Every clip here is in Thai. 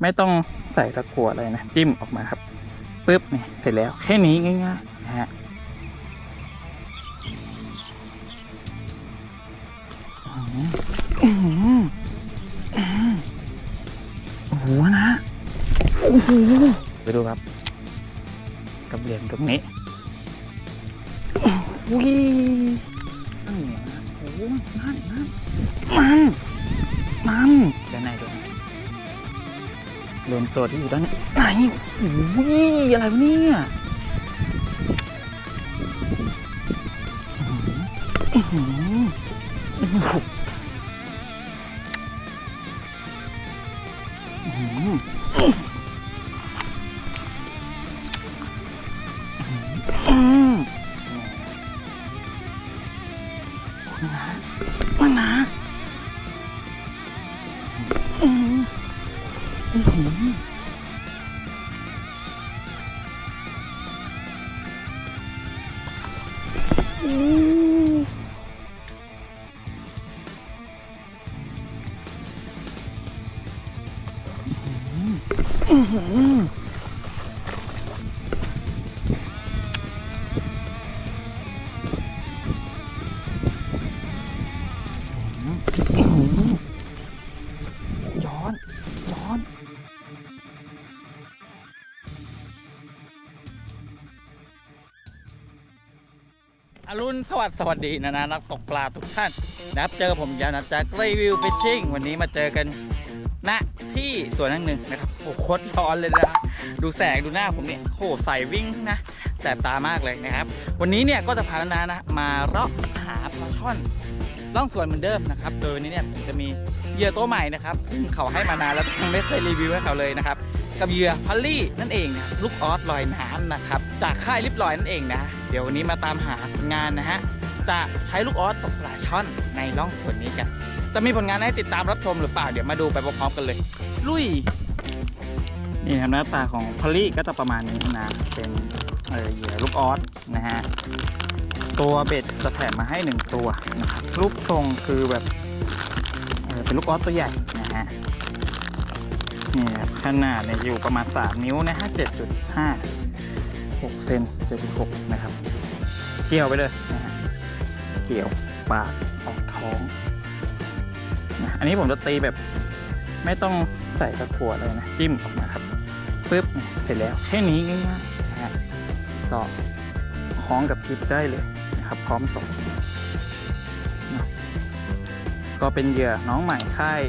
ไม่ต้องใส่ตะกั่วอะไรนะจิ้มออกมาครับปึ๊บนี่เสร็จแล้วแค่นี้ง่ายๆนะฮะอื้อหืออื้อหือโอ้โหนะโอ้โหไปดูครับกับเหรียญตรงนี้อุ้ยนั่นเนี่ยนะโอ้โหนั่นนั่นมัน รวมตัวที่อยู่ด้านนี้ไหนอุ้ยอะไรวะเนี่ยอืมอ อรุณสวัสดิ์สวัสดีนะนะนักตกปลาทุกท่านนับเจอผมยานะจากรีวิวฟิชชิ่งวันนี้มาเจอกันณที่สวนแห่งหนึ่งนะครับโอ้โหโคตรร้อนเลยนะดูแสงดูหน้าผมเนี่ยโหใส่วิ่งนะแสบตามากเลยนะครับ วันนี้เนี่ยก็จะพานานะมาเลาะหาปลาช่อนล่องสวนเหมือนเดิมนะครับโดยวันนี้เนี่ยผมจะมีเหยื่อตัวใหม่นะครับซึ่งเขาให้มานานแล้วยังไม่เคยรีวิวให้เขาเลยนะครับ กับเหยื่อพัลลี่นั่นเองนะลูกออสลอยน้ำนะครับ จากค่ายลิบลอยนั่นเองนะ เดี๋ยววันนี้มาตามหาผลงานนะฮะ จะใช้ลูกออสตกปลาช่อนในล่องส่วนนี้กัน จะมีผลงานให้ติดตามรับชมหรือเปล่า เดี๋ยวมาดูไปพร้อมๆกันเลย ลุย นี่ครับหน้าตาของพัลลี่ก็จะประมาณนี้นะ เป็นเหยื่อลูกออสนะฮะ ตัวเบ็ดจะแถมมาให้หนึ่งตัวนะครับ รูปทรงคือแบบเอ่อเป็นลูกออสตัวใหญ่ นี่ขนาดเนี่ยอยู่ประมาณ 3 นิ้วนะฮะ7.5 6เซน7.6 นะครับ เกี่ยวไปเลยนะฮะเกี่ยวปากออกท้องนะอันนี้ผมจะตีแบบไม่ต้องใส่ตะกั่วเลยนะ จิ้มออกมาครับปึ๊บเสร็จแล้ว แค่นี้ง่ายๆนะฮะก็คล้องกับคลิปได้เลยนะครับ พร้อมตกนะก็เป็นเหยื่อน้องใหม่ค่าย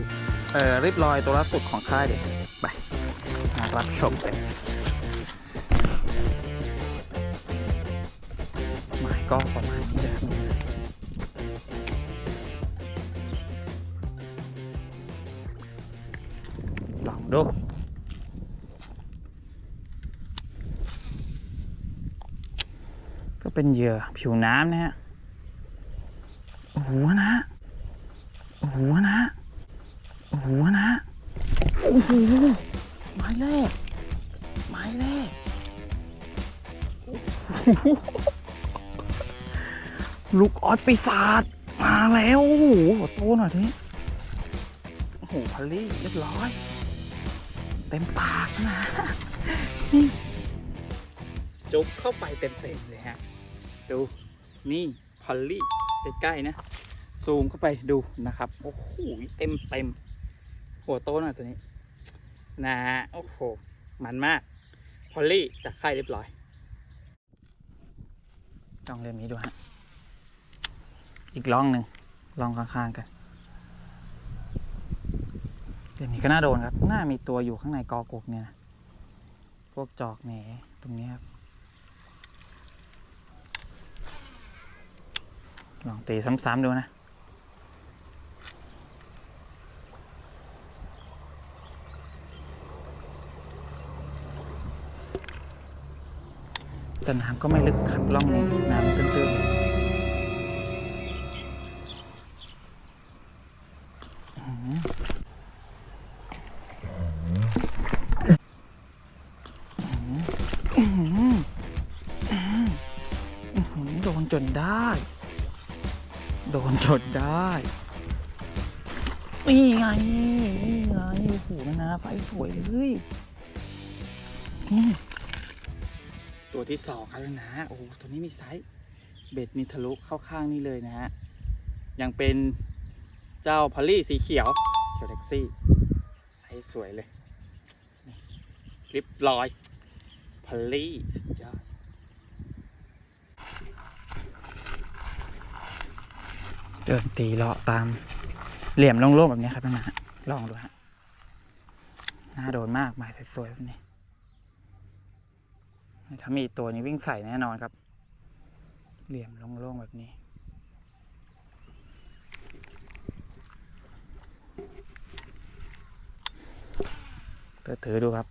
เออริบลอยตัวล่าสุดของค่ายเด็กไปมารับชมกันหมายก็ประมาณนี้เลยลองดูก็เป็นเหยื่อผิวน้ำนะฮะโอ้โหนะโอ้โหนะ โอ้โหนะโอ้โหไม้แรกไม้แรกลูกออดปีศาจมาแล้วโอ้โหโตหน่อยทีโอ้โหพัลลี่เรียบร้อย เต็มปากนะนี่จุกเข้าไปเต็มๆเลยฮะ ดูนี่พอลลี่ใกล้ๆนะ ซูมเข้าไปดูนะครับ โอ้โหเต็มเต็ม หัวโตหน่อยตัวนี้ นะฮะโอ้โห มันมาก พอลลี่จากค่ายเรียบร้อยลองเล่มนี้ดูฮะ อีกล่องหนึ่งลองข้างๆกันเล่มนี้ก็น่าโดนครับ น่ามีตัวอยู่ข้างในกอกกเนี่ยนะพวกจอกแหนตรงนี้ครับ ลองตีซ้ำๆดูนะ แต่น้ำก็ไม่ลึกครับล่องนี้น้ำตื้นๆโดนจนได้ โดนจนได้นี่ไงนี่ไงโอ้โหนานาไฟสวยเลย สองครับนะ โอ้โห ตัวนี้มีไซส์ เบ็ดมีทะลุเข้าข้างนี่เลยนะฮะ ยังเป็นเจ้าพอลลี่สีเขียว เขียวแท็กซี่ ไซส์สวยเลยนี่ริบลอยพอลลี่สุดยอดเดินตีเลาะตามเหลี่ยมโล่งๆแบบนี้ครับนะฮะลองดูฮะน่าโดนมากหมายสวยๆแบบนี้ ถ้ามีตัวนี้วิ่งใส่แน่นอนครับ เหลี่ยมโล่งๆแบบนี้เปิดถือดูครับ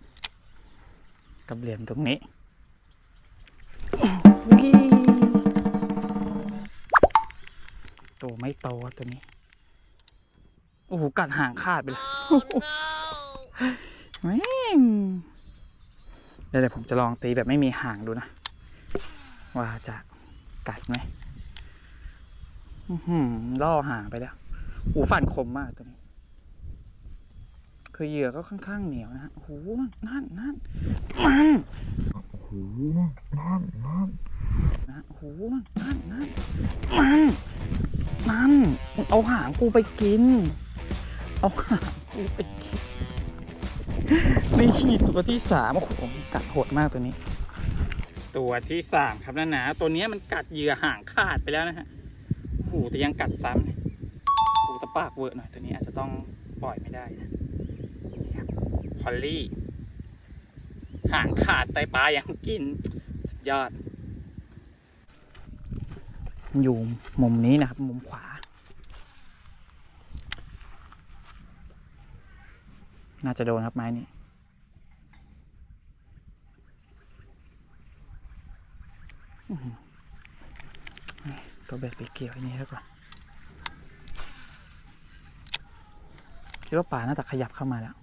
กับเหลี่ยมตรงนี้อุ๊ยตัวไม่โตอะตัวนี้ โอ้โห กัดหางขาดไปเลยแม่ง เดี๋ยวผมจะลองตีแบบไม่มีห่างดูนะ ว่าจะกัดไหมอื้อหือล่อหางไปแล้วหูฟันคมมากตัวนี้ คือเหยื่อก็ค่อนข้างเหนียวนะฮะโอ้โหนั่นนั่นมันโอ้โหนั่นนั่นนะโอ้โหนั่นนั่นมันนั่นเอาหางกูไปกิน เอาหางกูไปกิน นี่ตัวที่สามโอ้โหกัดโหดมากตัวนี้ ตัวที่สามครับนะนะตัวเนี้ยมันกัดเหยื่อหางขาดไปแล้วนะฮะโอ้โหแต่ยังกัดซ้ำเนี่ยโอ้โหตะปากเวอร์หน่อยตัวนี้อาจจะต้องปล่อยไม่ได้นะนี่ครับพอลลี่หางขาดไตปลายังกิน สุดยอด อยู่มุมนี้นะครับ มุมขวา น่าจะโดนครับไม้นี่ตัวเบ็ดไปเกี่ยวอันนี้แล้วก่อนคิดว่าป่าน่าจะขยับเข้ามาแล้ว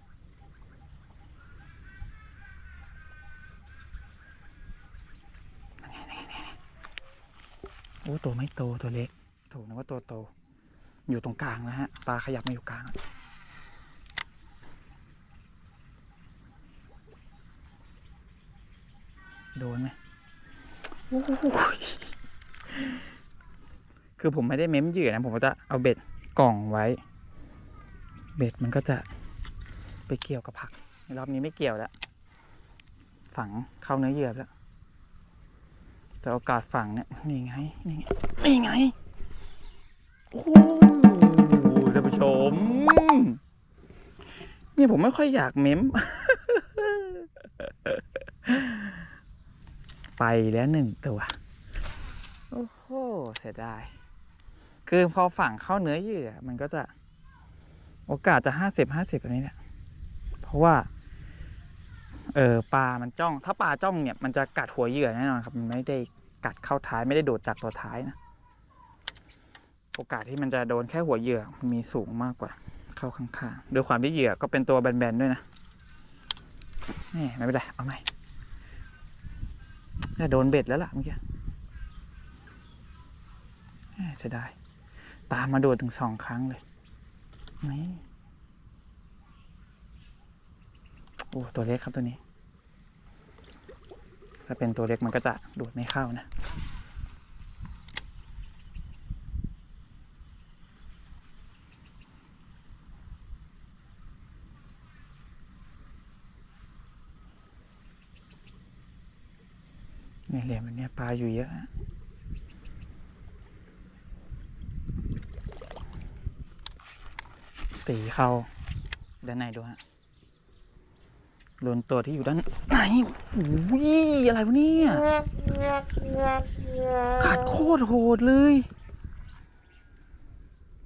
โอ้ตัวไม่โตตัวเล็กโถนึกว่าตัวโต อยู่ตรงกลางนะฮะปลาขยับมาอยู่กลาง โดนไหมคือผมไม่ได้เม้มเหยื่อนะผมก็จะเอาเบ็ดกล่องไว้ เบ็ดมันก็จะไปเกี่ยวกับผักในรอบนี้ไม่เกี่ยวแล้ว ฝังเข้าเนื้อเหยื่อแล้ว แต่โอกาสฝังเนี่ยนี่ไงนี่ไงนี่ไงโอ้โหท่านผู้ชม นี่ผมไม่ค่อยอยากเม้ม ไปแล้วหนึ่งตัว โอ้โห เสียดาย คือพอฝังเข้าเนื้อเหยื่อ มันก็จะโอกาสจะห้าสิบห้าสิบแบบนี้เนี่ยเพราะว่า เออปลา มันจ้อง ถ้าปลาจ้องเนี่ย มันจะกัดหัวเหยื่อแน่นอนครับ มันไม่ได้กัดเข้าท้าย ไม่ได้โดดจากตัวท้ายนะ โอกาสที่มันจะโดนแค่หัวเหยื่อมีสูงมากกว่า เข้าข้างๆด้วยความที่เหยื่อก็เป็นตัวแบนๆด้วยนะนี่ไม่เป็นไร เอาใหม่ น่าโดนเบ็ดแล้วล่ะเมื่อกี้เสียดาย ตามมาโดนถึงสองครั้งเลยนี่โอ้ตัวเล็กครับตัวนี้ ถ้าเป็นตัวเล็กมันก็จะดูดไม่เข้านะ เนี่ยเหลี่ยมแบบเนี้ยปลาอยู่เยอะตีเข้าด้านในดูฮะโดนตัวที่อยู่ด้านไหนโอ้ยอะไรวะเนี่ยขาดโคตรโหดเลย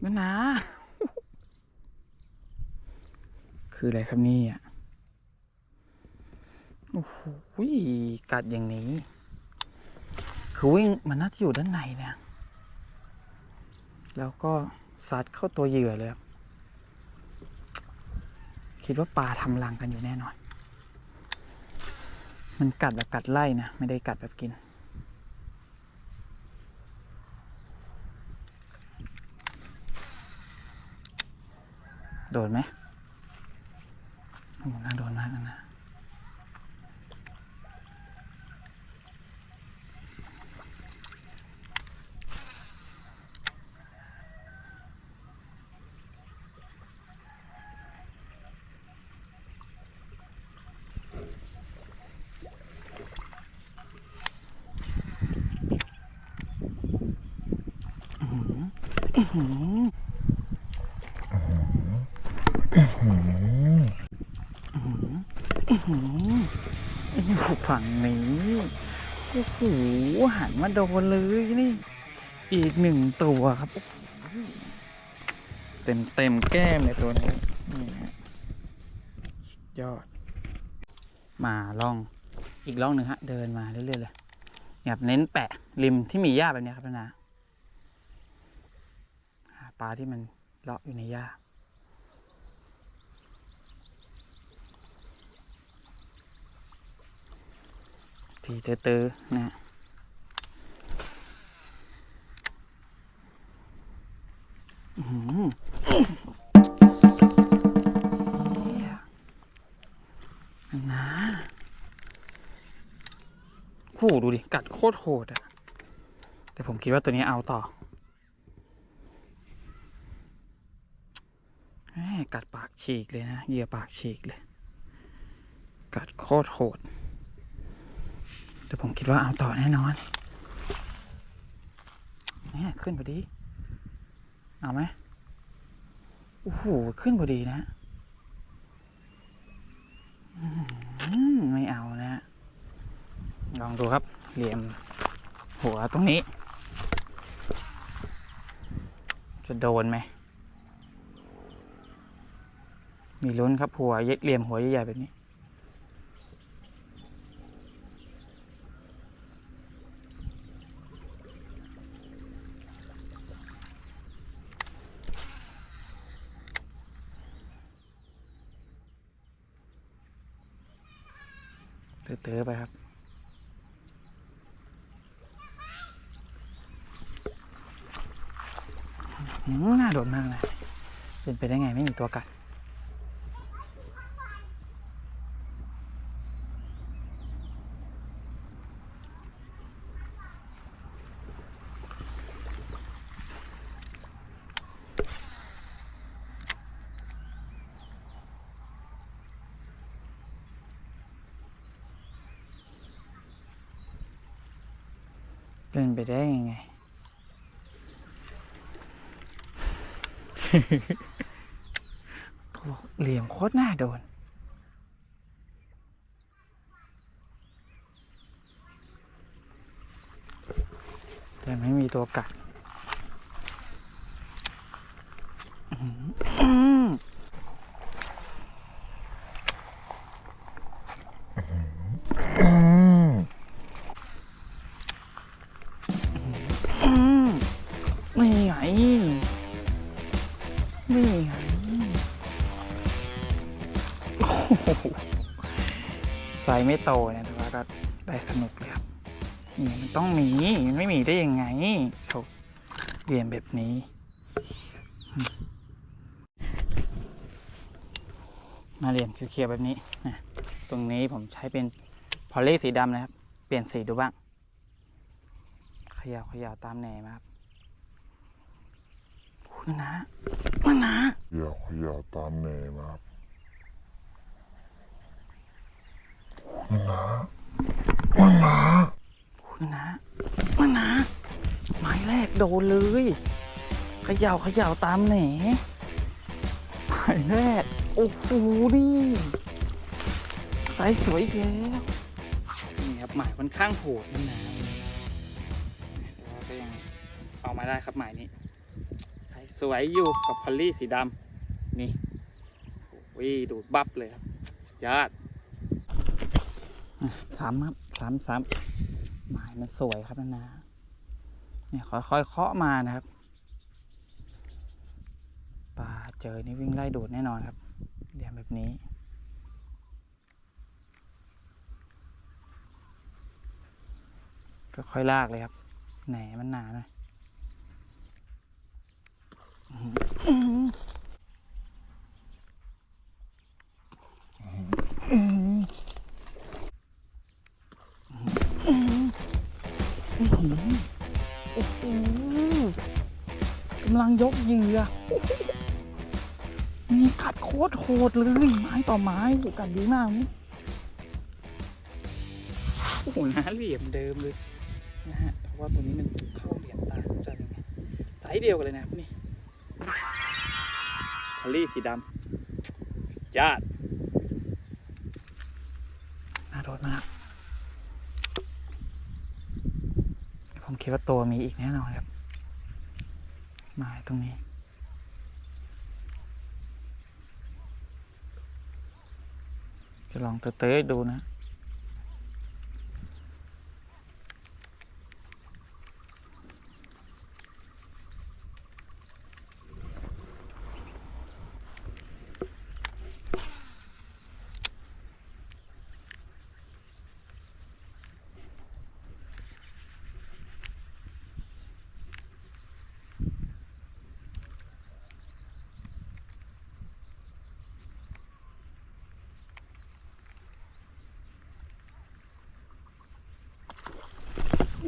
นะนะคืออะไรครับนี่ยโอ้โหกัดอย่างนี้ คือวิ่งมันน่าจะอยู่ด้านในเนี่ย แล้วก็ซัดเข้าตัวเหยื่อเลยครับคิดว่าปลาทำรังกันอยู่แน่นอน มันกัดแบบกัดไล่นะ ไม่ได้กัดแบบกินนโดนไหมโอ้น่าโดนมากนะ อยู่ฝั่งนี้โอ้โหหันมาโดนเลยนี่ อีกหนึ่งตัวครับ เต็มเต็มแก้มเลยตัวนี้นี่ฮะยอด มาล่องอีกล่องหนึ่งฮะ เดินมาเรื่อยๆเลยแบบเน้นแปะริมที่มีหญ้าแบบนี้ครับนะปลาที่มันเลาะอยู่ในหญ้า ทีตื้อๆนะอื้อหือเหี้ยนะโอ้โหดูดิ กัดโคตรโหดอะแต่ผมคิดว่าตัวนี้เอาต่อแหม่กัดปากฉีกเลยนะ เหยื่อปากฉีกเลย กัดโคตรโหด แต่ผมคิดว่าเอาต่อแน่นอนเนี่ยขึ้นพอดี เอาไหมโอ้โห ขึ้นพอดีนะไม่เอานะ ลองดูครับ เหลี่ยมหัวตรงนี้ จะโดนไหม มีลุ้นครับหัวเหลี่ยมหัวใหญ่ๆแบบนี้ เต๋อๆไปครับ อืม น่าโดนมากเลยเป็นไปได้ไงไม่มีตัวกัดเป็นไปได้ยังไง ตัวเหลี่ยมโคตรน่าโดน แต่ไม่มีตัวกัด ไม่โตนะแต่ว่าก็ได้สนุกเลยครับนี่มันต้องหมีมันไม่มีได้ยังไงโถเรียนแบบนี้มาเรียนเขียวๆแบบนี้นะตรงนี้ผมใช้เป็นพอลลี่สีดำนะครับ เปลี่ยนสีดูบ้างเขยาวขยาวตามแหนมครับโอ้ยนะมันนะอย่าขยาตามแนมครับ มันนะมันนะคุณนะมันนะหมายแรกโดนเลยเขย่าเขย่าตามแหนหมายแรก โอ้โหนี่สายสวยอีกแล้วนี่ครับหมายค่อนข้างโหดนะนะแต่ว่าก็ยังเอามาได้ครับหมายนี้สายสวยอยู่กับพอลลี่สีดำนี่โอ้ยดูดบับเลยครับยอด อะสามครับสามสามหมายมันสวยครับนานาเนี่ยค่อยๆเคาะมานะครับปลาเจอนี่วิ่งไล่ดูดแน่นอนครับเหลี่ยมแบบนี้ก็ค่อยลากเลยครับแหนมันหนาหน่อย ยกเหยื่อนี่กัดโคตรโหดเลย ไม้ต่อไม้กัดดีมากนี่โอ้โหนะเหลี่ยมเดิมเลยนะฮะเพราะว่าตัวนี้มันเข้าเหลี่ยมตาจันไงไส์เดียวกันเลยนะนี่พอลี่สีดำจ้าดน่าโดนมากผมคิดว่าตัวมีอีกแน่นอนครับ มาตรงนี้ จะลองเตะๆดูนะ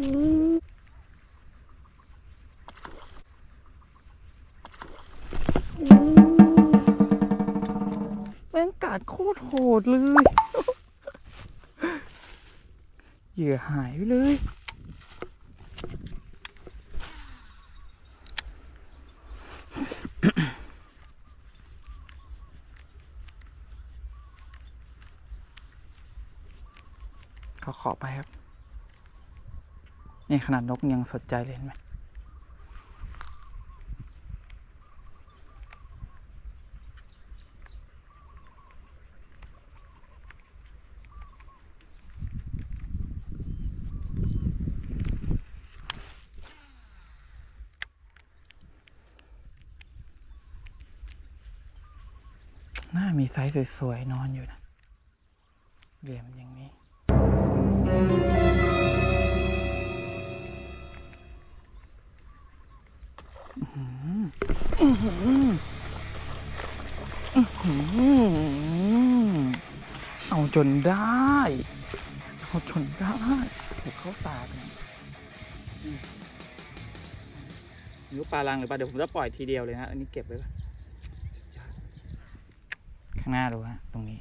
แม่งกัดโคตรโหดเลย เหยื่อหายไปเลย ขอขอไปครับ นี่ขนาดนกยังสนใจเลยเห็นไหมน่ามีไซส์สวย ๆ นอนอยู่นะเหลี่ยมอย่างนี้ จนได้เอาจนได้ถูกเข้าตากันไม่รู้ปลาลังหรือปลาเดี๋ยวผมจะปล่อยทีเดียวเลยนะ อันนี้เก็บไว้ก่อนสุดยอดข้างหน้าดูฮะตรงนี้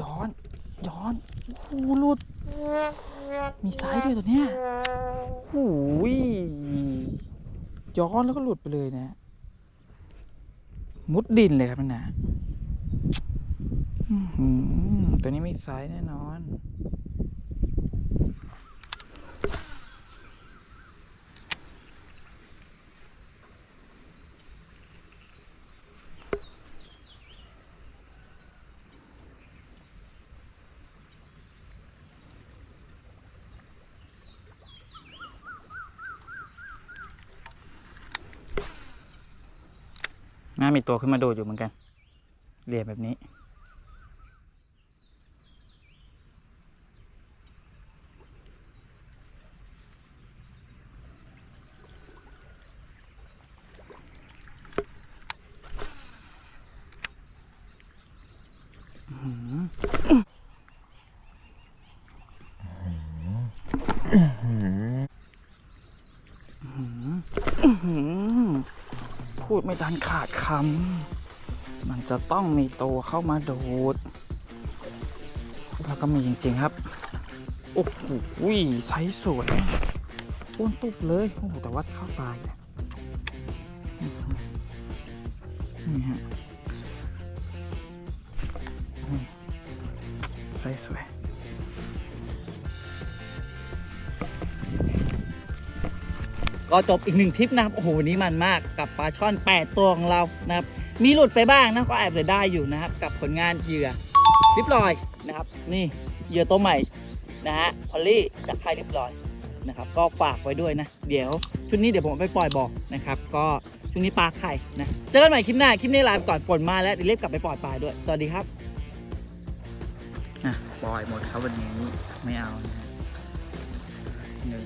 ย้อน ย้อน โอ้โหหลุด มีซ้ายด้วยตัวเนี้ยโอ้ย ย้อนแล้วก็หลุดไปเลยนะ มุดดินเลยครับนนะตัวนี้มีซ้ายแน่นอน มีตัวขึ้นมาโดดอยู่เหมือนกันเรียบแบบนี้ พูดไม่ทันขาดคำมันจะต้องมีตัวเข้ามาโดดแล้วก็มีจริงๆครับ โอ้โหไซส์สวยอ้วนตุ๊บเลย โอ้โหแต่ว่าเข้าตายนี่ฮะไซส์สวย ก็จบอีกหนึ่งทริปนะครับโอ้โหนี้มันมากกับปลาช่อน 8 ตัวของเรานะครับมีหลุดไปบ้างนะก็แอบจะได้อยู่นะครับกับผลงานเหยื่อริบลอยนะครับ นี่เหยื่อตัวใหม่นะฮะพอลลี่จากค่ายริบลอยนะครับ ก็ฝากไว้ด้วยนะ เดี๋ยวชุดนี้เดี๋ยวผมไปปล่อยบอกนะครับ ก็ช่วงนี้ปลาไข่นะ เจอกันใหม่คลิปหน้า คลิปนี้ลาไปก่อนฝนมาแล้วเดี๋ยวรีบกลับไปปล่อยปลาด้วย สวัสดีครับอะปล่อยหมดครับวันนี้ไม่เอานะฮะหนึ่ง